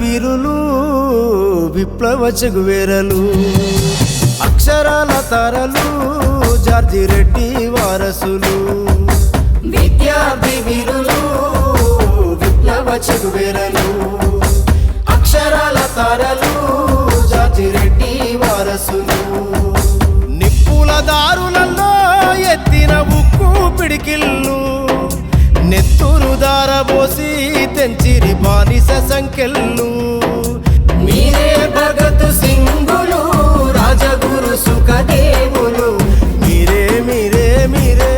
వీరులు విప్లవ చెగువేరలు అక్షరాల తారలు జార్జి రెడ్డి వారసులు. విద్యార్థి వీరులు విప్లవ చెగువేరలు అక్షరాల తారలు జార్జి రెడ్డి వారసులు. నిప్పుల దారులలో ఎత్తిన ఉక్కు పిడికిళ్ళు నెత్తురు దారబోసి తెంచిరి బానిస సంఖ్యలు మీరే భగత్ సింగులు రాజగురు సుఖదేవులు. మీరే మీరే మీరే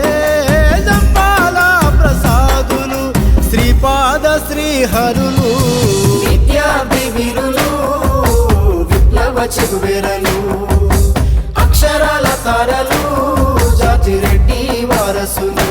జంపాల ప్రసాదులు శ్రీపాద శ్రీహరులు. విద్యార్థి వీరులు విప్లవ చెగువేరలు అక్షరాల తారలు జాతిరెడ్డి వారసులు.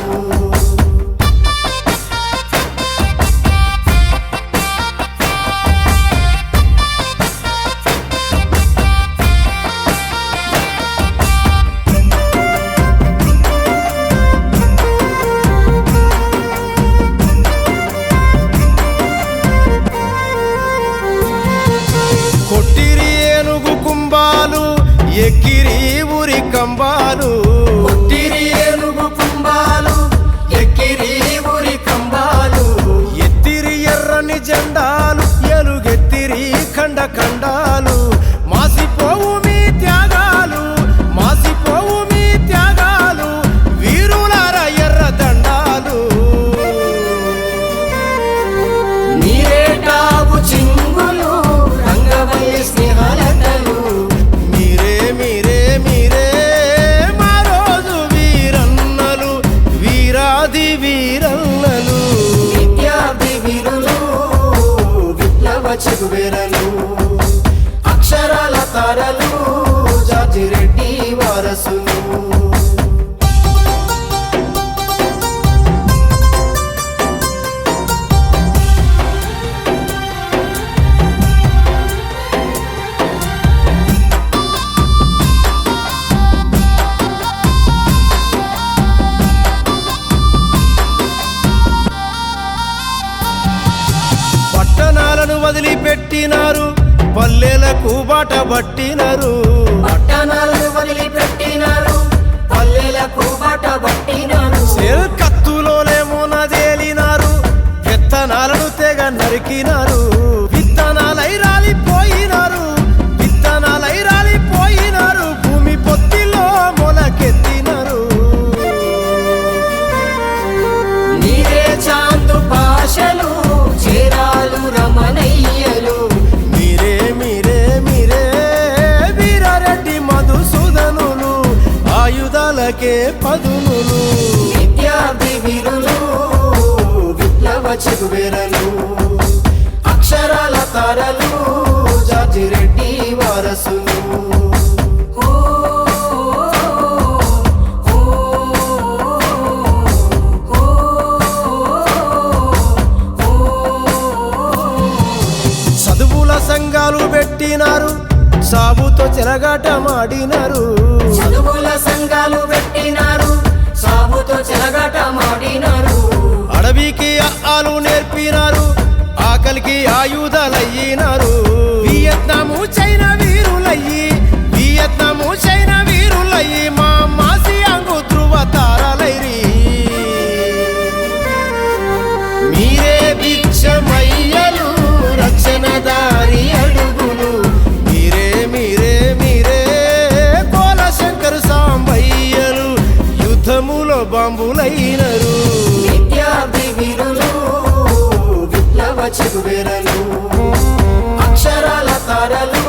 ఎక్కిరి ఊరి కంబాలు వీరాది వీరన్నలు విద్యార్థి వీరులు విప్లవ చెగువేరలు అక్షరాల తారలు జార్జిరెడ్డి వారసులు. పట్టణాలను వదిలిపెట్టినారు. పల్లెలకు బాట పట్టినారు. పట్టణాలను వదిలిపెట్టినారు. ఆయుధాలకే పదునులు. విద్యార్థి వీరులు విప్లవ చెగువేరలు. అక్షరాల తారలు జార్జి రెడ్డి వారసులు. సంఘాలు పెట్టినారు. సాబుతో చెలగాటమాడినారు చదువుల సంఘాలు పెట్టినారు సాగుతో చెలగాట మాడినారు. అడవికి ఆలు నేర్పినారు ఆకలికి ఆయుధాలయ్యినారు. విద్యార్థులైనరు విద్యార్థి వీరులు విప్లవ అక్షరాల తారలు